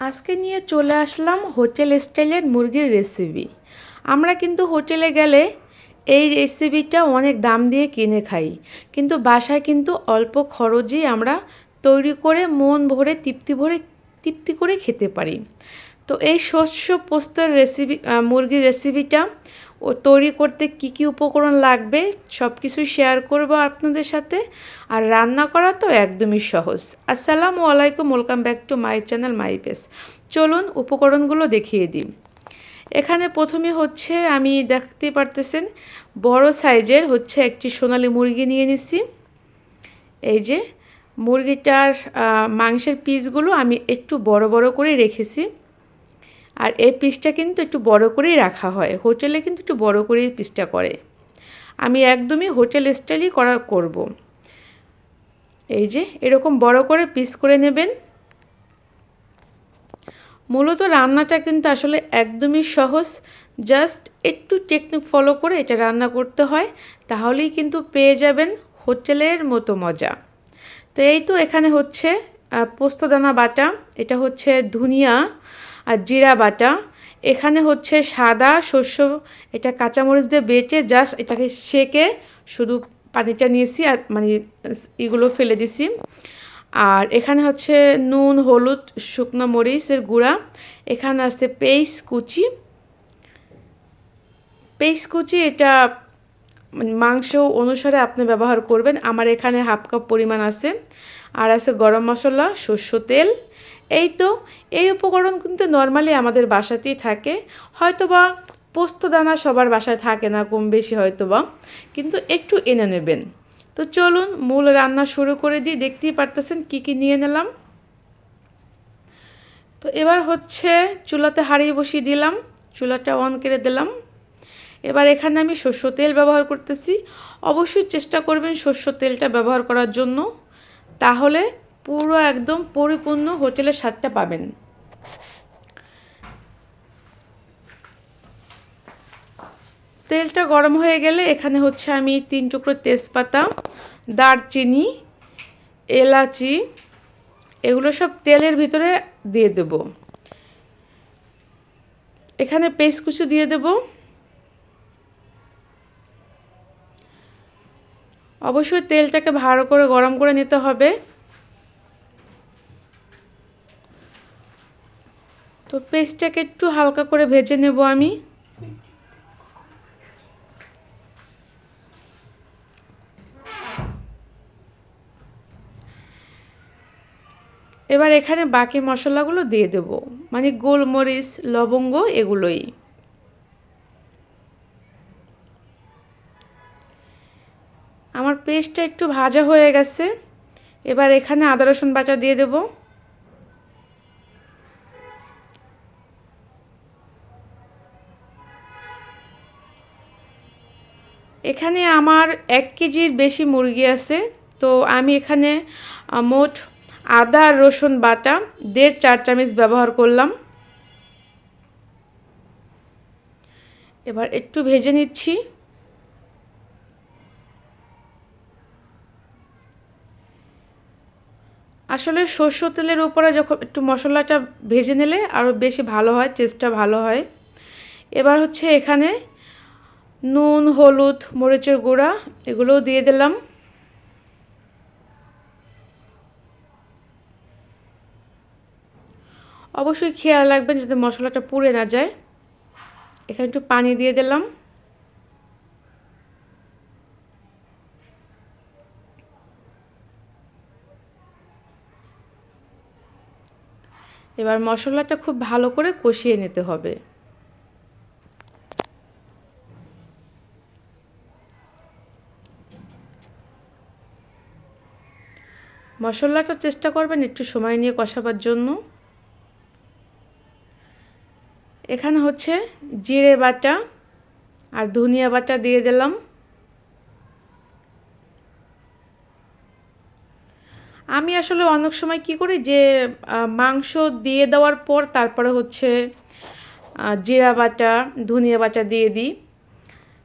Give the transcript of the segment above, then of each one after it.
আজকে নিয়ে চলে আসলাম হোটেল স্টাইলের মুরগির রেসিপি আমরা কিন্তু হোটেলে গেলে এই রেসিপিটা অনেক দাম দিয়ে কিনে খাই। কিন্তু বাসায় কিন্তু অল্প খরচেই আমরা তৈরি করে মন ভরে, তৃপ্তি ভরে, তৃপ্তি করে খেতে পারি। তো এই শস্য পোস্তর রেসিপি মুরগির রেসিপিটা ও তৈরি করতে কি কি উপকরণ লাগবে সব কিছু শেয়ার করব আপনাদের সাথে। আর রান্না করা তো একদমই সহজ। আসসালামু আলাইকুম welcome back to my channel my pace চলুন উপকরণগুলো দেখিয়ে দিই। এখানে প্রথমে হচ্ছে আমি দেখতে পারতেছেন, বড় সাইজের হচ্ছে একটি সোনালি মুরগি নিয়ে নিছি। এই যে মুরগিটার মাংসের পিসগুলো আমি একটু বড় বড় করে রেখেছি। আর এই পিসটা কিন্তু একটু বড় করেই রাখা হয়। হোটেলে কিন্তু একটু বড় করেই পিসটা করে। আমি একদমই হোটেল স্টাইলই করা করব। এই যে, এরকম বড় করে পিস করে নেবেন। মূলত রান্নাটা কিন্তু আসলে একদমই সহজ। জাস্ট একটু টেকনিক ফলো করে এটা রান্না করতে হয়, তাহলেই কিন্তু পেয়ে যাবেন হোটেলের মতো মজা। তো এই তো এখানে হচ্ছে পোস্তদানা বাটা, এটা হচ্ছে ধুনিয়া আর জিরা বাটা। এখানে হচ্ছে সাদা শস্য, এটা কাঁচামরিচ দিয়ে বেটে জাস্ট এটাকে সেকে শুধু পানিটা নিয়েছি আর মানে এগুলো ফেলে দিছি। আর এখানে হচ্ছে নুন, হলুদ, শুকনো মরিচের গুঁড়া। এখানে আছে পেইস কুচি। পেইস কুচি এটা মাংস অনুসারে আপনি ব্যবহার করবেন। আমার এখানে হাফ কাপ পরিমাণ আছে। আর আছে গরম মশলা শস্য তেল। এই তো, এই উপকরণ কিন্তু নর্মালি আমাদের বাসাতেই থাকে। হয়তোবা পোস্ত দানা সবার বাসায় থাকে না, কম বেশি হয়তোবা, কিন্তু একটু এনে নেবেন। তো চলুন মূল রান্না শুরু করে দিয়ে দেখতেই পারতেছেন কি কি নিয়ে নিলাম। তো এবার হচ্ছে চুলাতে হারিয়ে বসিয়ে দিলাম, চুলাটা অন করে দিলাম। এবার এখানে আমি শস্য তেল ব্যবহার করতেছি। অবশ্যই চেষ্টা করবেন শস্য তেলটা ব্যবহার করার জন্য। তাহলে পুরো একদম পরিপূর্ণ হোটেলের স্বাদটা পাবেন। তেলটা গরম হয়ে গেলে এখানে হচ্ছে আমি তিন টুকরো তেজপাতা, দারচিনি, এলাচি, এগুলো সব তেলের ভিতরে দিয়ে দেব। এখানে পেস্ট কুচি দিয়ে দেব। অবশ্যই তেলটাকে ভালো করে গরম করে নিতে হবে। তো পেস্টটাকে একটু হালকা করে ভেজে নেব আমি। এবার এখানে বাকি মশলাগুলো দিয়ে দেব মানে গোলমরিচ, লবঙ্গ এগুলোই। আমার পেস্টটা একটু ভাজা হয়ে গেছে, এবার এখানে আদা রসুন বাটা দিয়ে দেবো। এখানে আমার এক কেজির বেশি মুরগি আছে। তো আমি এখানে মোট আদা, রসুন, বাটা, দেড় চার চামচ ব্যবহার করলাম। এবার একটু ভেজে নিচ্ছি। আসলে সর্ষ তেলের উপরে যখন একটু মশলাটা ভেজে নিলে আরও বেশি ভালো হয় টেস্টটা ভালো হয়। এবার হচ্ছে এখানে নুন, হলুদ, মরিচের গুঁড়া, এগুলোও দিয়ে দিলাম। অবশ্যই খেয়াল রাখবেন যাতে মশলাটা পুড়ে না যায়। এখানে একটু পানি দিয়ে দিলাম। এবার মশলাটা খুব ভালো করে কষিয়ে নিতে হবে। মশলাটা চেষ্টা করবেন, একটু সময় নিয়ে কষাবার জন্য। এখানে হচ্ছে জিরে বাটা আর ধনিয়া বাটা দিয়ে দিলাম। আমি আসলে অনেক সময় কি করি যে মাংস দিয়ে দেওয়ার পর তারপরে হচ্ছে জিরা বাটা, ধনিয়া বাটা দিয়ে দিই।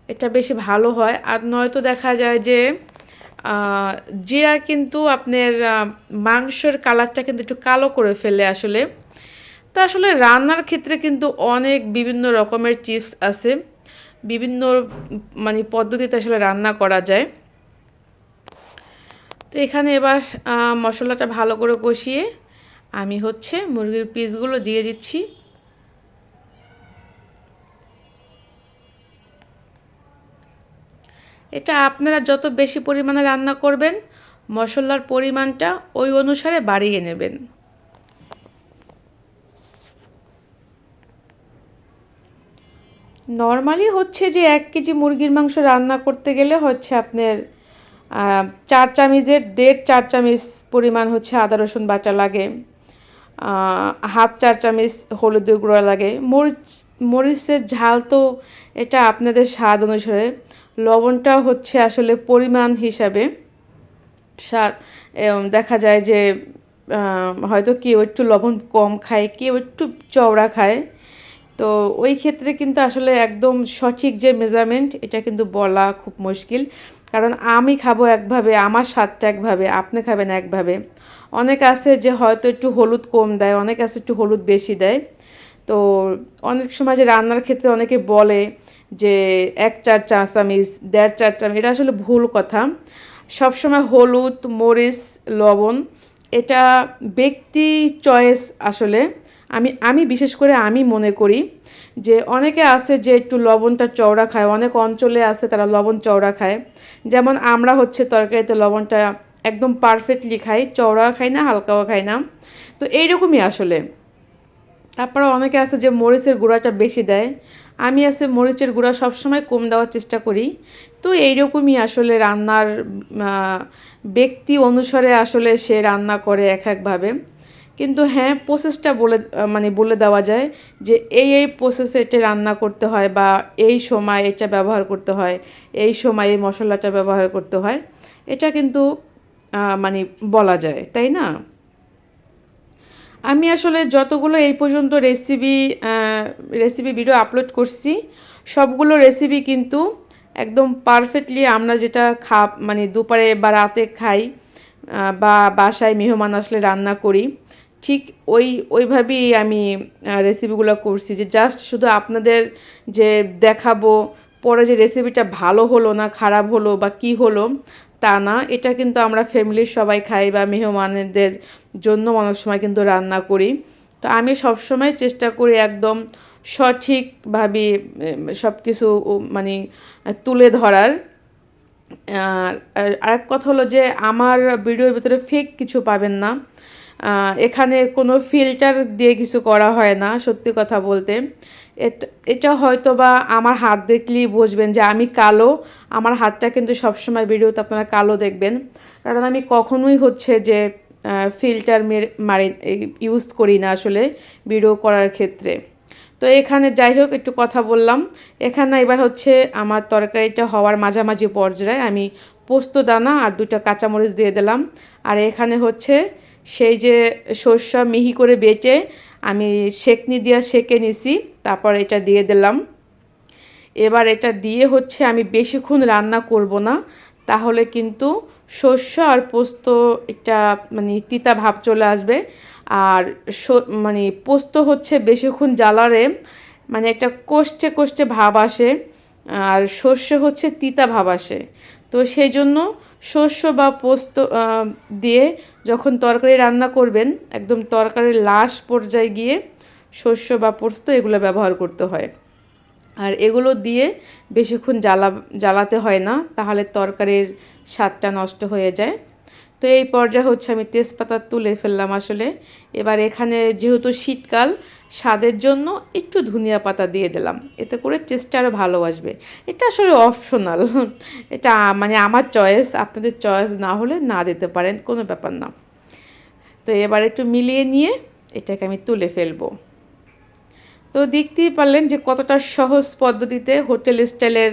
এটা বেশি ভালো হয়। আর নয়তো দেখা যায় যে জিরা কিন্তু আপনার মাংসের কালারটা কিন্তু একটু কালো করে ফেলে আসলে। তো আসলে রান্নার ক্ষেত্রে কিন্তু অনেক বিভিন্ন রকমের চিপস আছে। বিভিন্ন মানে পদ্ধতিতে আসলে রান্না করা যায়। তো এখানে এবার মশলাটা ভালো করে কষিয়ে আমি হচ্ছে মুরগির পিসগুলো দিয়ে দিচ্ছি। এটা আপনারা যত বেশি পরিমাণে রান্না করবেন, মশলার পরিমাণটা ওই অনুসারে বাড়িয়ে নেবেন। নর্মালি হচ্ছে যে এক কেজি মুরগির মাংস রান্না করতে গেলে হচ্ছে আপনার চার চামিচের, দেড় চার চামিচ পরিমাণ হচ্ছে আদা, রসুন বাটা লাগে হাফ চার চামিচ হলুদের গুঁড়া লাগে। মরিচ, মরিচের ঝাল তো এটা আপনাদের স্বাদ অনুসারে। লবণটা হচ্ছে আসলে পরিমাণ হিসাবে। স্বাদ দেখা যায় যে হয়তো কেউ একটু লবণ কম খায়, কেউ একটু চওড়া খায়। তো ওই ক্ষেত্রে কিন্তু আসলে একদম সঠিক যে মেজারমেন্ট এটা কিন্তু বলা খুব মুশকিল। কারণ আমি খাব একভাবে, আমার স্বাদটা একভাবে, আপনি খাবেন একভাবে। অনেক আছে যে হয়তো একটু হলুদ কম দেয়, অনেক আছে একটু হলুদ বেশি দেয়। তো অনেক সময় যে রান্নার ক্ষেত্রে অনেকে বলে যে এক চার চা চামিচ দেড় চার চামিচ এটা আসলে ভুল কথা। সবসময় হলুদ, মরিচ, লবণ, এটা ব্যক্তি চয়েস আসলে। আমি আমি বিশেষ করে আমি মনে করি যে অনেকে আছে যে একটু লবণটা চওড়া খায়, অনেক অঞ্চলে আছে তারা লবণ চওড়া খায়। যেমন আমরা হচ্ছে তরকারিতে লবণটা একদম পারফেক্টলি খাই চওড়া খাই না, হালকাও খাই না। তো এইরকমই আসলে। তারপরে অনেকে আছে যে মরিচের গুঁড়াটা বেশি দেয়। আমি আছে মরিচের গুঁড়া সবসময় কম দেওয়ার চেষ্টা করি। তো এইরকমই আসলে রান্নার ব্যক্তি অনুসারে আসলে সে রান্না করে এক একভাবে। কিন্তু হ্যাঁ প্রসেসটা বলে মানে বলে দেওয়া যায় যে এই এই প্রসেসে এটা রান্না করতে হয় বা এই সময় এটা ব্যবহার করতে হয়, এই সময় এই মশলাটা ব্যবহার করতে হয়। এটা কিন্তু মানে বলা যায়, তাই না? আমি আসলে যতগুলো এই পর্যন্ত রেসিপি রেসিপি ভিডিও আপলোড করছি, সবগুলো রেসিপি কিন্তু একদম পারফেক্টলি আমরা যেটা খা মানে দুপারে বা রাতে খাই বা বাসায় মেহমান আসলে রান্না করি, ঠিক ওই, ওইভাবেই আমি রেসিপিগুলো করছি যে জাস্ট শুধু আপনাদের যে দেখাবো, পরে যে রেসিপিটা ভালো হলো না, খারাপ হলো বা কি হলো তা না, এটা কিন্তু আমরা ফ্যামিলির সবাই খাই বা মেহমানদের জন্য অনেক সময় কিন্তু রান্না করি। তো আমি সবসময় চেষ্টা করি একদম সঠিকভাবে সব কিছু মানে তুলে ধরার। আর আরেক কথা হলো যে আমার ভিডিওর ভিতরে ফেক কিছু পাবেন না। এখানে কোনো ফিল্টার দিয়ে কিছু করা হয় না, সত্যি কথা বলতে। এটা হয়তো বা আমার হাত দেখলেই বুঝবেন যে আমি কালো। আমার হাতটা কিন্তু সবসময় ভিডিওতে আপনারা কালো দেখবেন। কারণ আমি কখনোই হচ্ছে যে ফিল্টার মারি ইউজ করি না আসলে ভিডিও করার ক্ষেত্রে। তো এখানে যাই হোক, একটু কথা বললাম। এখানে এবার হচ্ছে আমার তরকারিটা হওয়ার মাঝামাঝি পর্যায়ে আমি পোস্ত দানা আর দুটো কাঁচামরিচ দিয়ে দিলাম। আর এখানে হচ্ছে সেই যে শস্য মিহি করে বেটে আমি সেকনি দিয়ে সেকে নিছি, তারপর এটা দিয়ে দিলাম। এবার এটা দিয়ে হচ্ছে আমি বেশিক্ষণ রান্না করব না, তাহলে কিন্তু শস্য আর পোস্ত একটা মানে তিতা ভাব চলে আসবে। আর মানে পোস্ত হচ্ছে বেশিক্ষণ জ্বালারে মানে একটা কষ্টে কষ্টে ভাব আসে, আর শস্য হচ্ছে তিতা ভাব আসে। তো সেই জন্য শস্য বা পোস্ত দিয়ে যখন তরকারি রান্না করবেন, একদম তরকারির লাশ পর্যায়ে গিয়ে শস্য বা পোস্ত এগুলো ব্যবহার করতে হয়। আর এগুলো দিয়ে বেশিক্ষণ জ্বালা, জ্বালাতে হয় না, তাহলে তরকারির স্বাদটা নষ্ট হয়ে যায়। তো এই পর্যায়ে হচ্ছে আমি তেজপাতা তুলে ফেললাম আসলে। এবার এখানে যেহেতু শীতকাল, স্বাদের জন্য একটু ধনিয়া পাতা দিয়ে দিলাম। এতে করে টেস্টটা আরও ভালো আসবে। এটা আসলে অপশনাল এটা মানে আমার চয়েস আপনাদের চয়েস না হলে না দিতে পারেন, কোনো ব্যাপার না। তো এবার একটু মিলিয়ে নিয়ে এটাকে আমি তুলে ফেলব। তো দেখতেই পারলেন যে কতটা সহজ পদ্ধতিতে হোটেল স্টাইলের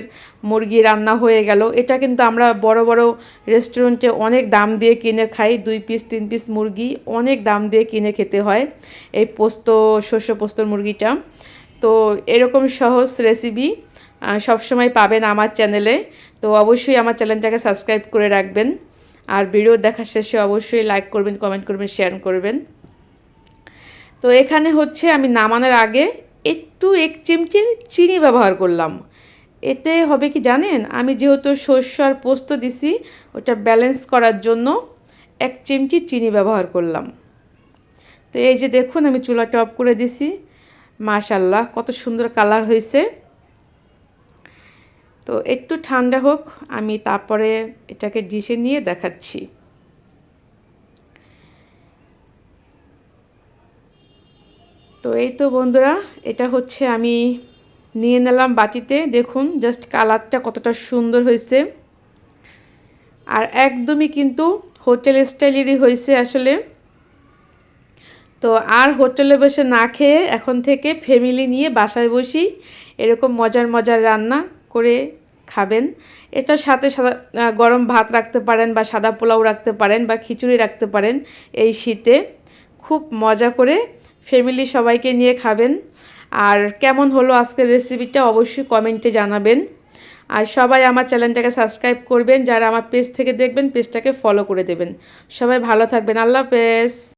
মুরগি রান্না হয়ে গেল। এটা কিন্তু আমরা বড় বড় রেস্টুরেন্টে অনেক দাম দিয়ে কিনে খাই। দুই পিস তিন পিস মুরগি অনেক দাম দিয়ে কিনে খেতে হয় এই পোস্ত শস্য পোস্তর মুরগিটা। তো এরকম সহজ রেসিপি সবসময় পাবেন আমার চ্যানেলে তো অবশ্যই আমার চ্যানেলটাকে সাবস্ক্রাইব করে রাখবেন। আর ভিডিও দেখার শেষে অবশ্যই লাইক করবেন কমেন্ট করবেন শেয়ার করবেন। তো এখানে হচ্ছে আমি নামানোর আগে একটু এক চিমচি চিনি ব্যবহার করলাম। এতে হবে কি জানেন? আমি যেহেতু শস্য আর পোস্ত দিছি, ওটা ব্যালেন্স করার জন্য এক চিমটি চিনি ব্যবহার করলাম। তো এই যে দেখুন, আমি চুলাটা অফ করে দিছি। মাশাল্লাহ কত সুন্দর কালার হয়েছে। তো একটু ঠান্ডা হোক, আমি তারপরে এটাকে ডিশে নিয়ে দেখাচ্ছি। তো এই তো বন্ধুরা, এটা হচ্ছে আমি নিয়ে নিলাম বাটিতে। দেখুন জাস্ট কালারটা কতটা সুন্দর হয়েছে। আর একদমই কিন্তু হোটেল স্টাইলেরই হয়েছে আসলে। তো আর হোটেলে বসে না খেয়ে এখন থেকে ফ্যামিলি নিয়ে বাসায় বসি, এরকম মজার মজার রান্না করে খাবেন। এটার সাথে সাদা গরম ভাত রাখতে পারেন বা সাদা পোলাও রাখতে পারেন বা খিচুড়ি রাখতে পারেন এই শীতে। খুব মজা করে ফ্যামিলি সবাইকে নিয়ে খাবেন। আর কেমন হলো আজকের রেসিপিটা অবশ্যই কমেন্টে জানাবেন। আর সবাই আমার চ্যানেলটাকে সাবস্ক্রাইব করবেন। যারা আমার পেজ থেকে দেখবেন পেজটাকে ফলো করে দেবেন। সবাই ভালো থাকবেন। আল্লাহ হাফেজ।